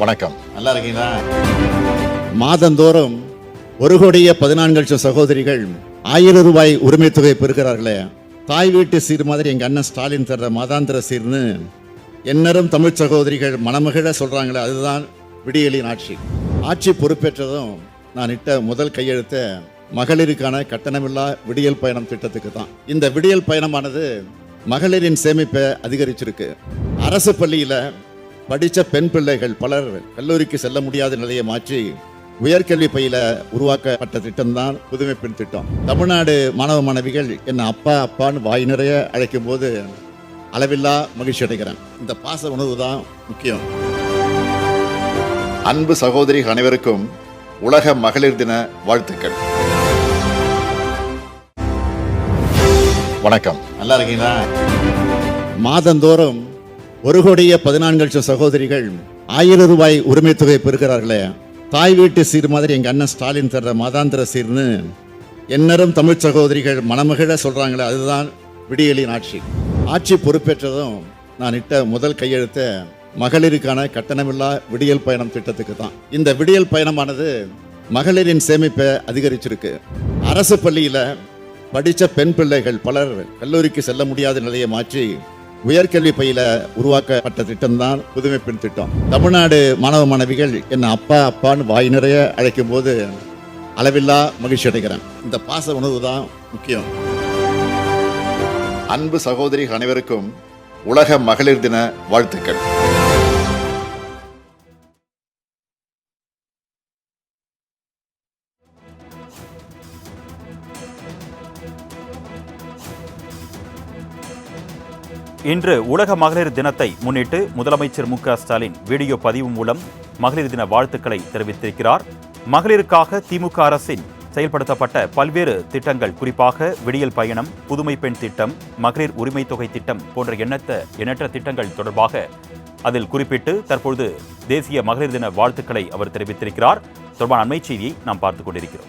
வணக்கம். நல்லா இருக்கீங்களா மாதந்தோறும் ஒரு கோடியே பதினான்கு லட்சம் சகோதரிகள் ஆயிரம் ரூபாய் உரிமை தொகை பெறுகிறார்களே. தாய் வீட்டு சீர் மாதிரி எங்க அண்ணன் ஸ்டாலின் தர்ற மாதாந்திர சீர்னு எந்நேரம் தமிழ் சகோதரிகள் மணமகிழ சொல்றாங்களே அதுதான் விடியலின் ஆட்சி. ஆட்சி பொறுப்பேற்றதும் நான் இட்ட முதல் கையெழுத்த மகளிருக்கான கட்டணமில்லா விடியல் பயணம் திட்டத்துக்கு தான். இந்த விடியல் பயணமானது மகளிரின் சேமிப்பை அதிகரிச்சிருக்கு. அரசு பள்ளியில படித்த பெண் பிள்ளைகள் பலர் கல்லூரிக்கு செல்ல முடியாத நிலையை மாற்றி உயர்கல்வி பயில உருவாக்கப்பட்ட திட்டம் தான் புதுமை பெண் திட்டம். தமிழ்நாடு மாணவ மாணவிகள் என்னை அப்பா அப்பான்னு வாய் நிறைய அழைக்கும் போது அளவில்லா மகிழ்ச்சி அடைகிறேன். இந்த பாச உணவு தான் முக்கியம். அன்பு சகோதரி அனைவருக்கும் உலக மகளிர் தின வாழ்த்துக்கள். வணக்கம். நல்லா இருக்கீங்களா? மாதந்தோறும் ஒரு கோடியே பதினான்கு லட்சம் சகோதரிகள் ஆயிரம் ரூபாய் உரிமை தொகை பெறுகிறார்களே. தாய் வீட்டு சீர் மாதிரி எங்கள் அண்ணன் ஸ்டாலின் தர்ற மாதாந்திர சீர்னு எந்நேரம் தமிழ் சகோதரிகள் மணமகிழ சொல்கிறாங்களே அதுதான் விடியலின் ஆட்சி. ஆட்சி பொறுப்பேற்றதும் நான் இட்ட முதல் கையெழுத்த மகளிருக்கான கட்டணமில்லா விடியல் பயணம் திட்டத்துக்கு தான். இந்த விடியல் பயணமானது மகளிரின் சேமிப்பை அதிகரிச்சிருக்கு. அரசு பள்ளியில் படித்த பெண் பிள்ளைகள் பலர் கல்லூரிக்கு செல்ல முடியாத நிலையை மாற்றி உயர்கல்வி பயில உருவாக்கப்பட்ட திட்டம் தான் புதுமை பெண் திட்டம். தமிழ்நாடு மாணவ மாணவிகள் என்ன அப்பா அப்பான்னு வாய் நிறைய அழைக்கும் போது அளவில்லா மகிழ்ச்சி அடைகிறேன். இந்த பாச உணவு தான் முக்கியம். அன்பு சகோதரிகள் அனைவருக்கும் உலக மகளிர் தின வாழ்த்துக்கள். இன்று உலக மகளிர் தினத்தை முன்னிட்டு முதலமைச்சர் மு ஸ்டாலின் வீடியோ பதிவு மூலம் மகளிர் தின வாழ்த்துக்களை தெரிவித்திருக்கிறார். மகளிருக்காக திமுக அரசின் செயல்படுத்தப்பட்ட பல்வேறு திட்டங்கள் குறிப்பாக விடியல் பயணம் புதுமை பெண் திட்டம் மகளிர் உரிமை தொகை திட்டம் போன்ற எண்ணற்ற எண்ணற்ற திட்டங்கள் தொடர்பாக அதில் குறிப்பிட்டு தற்பொழுது தேசிய மகளிர் தின வாழ்த்துக்களை அவர் தெரிவித்திருக்கிறார். தொடர்பான அண்மை செய்தியை நாம் பார்த்துக் கொண்டிருக்கிறோம்.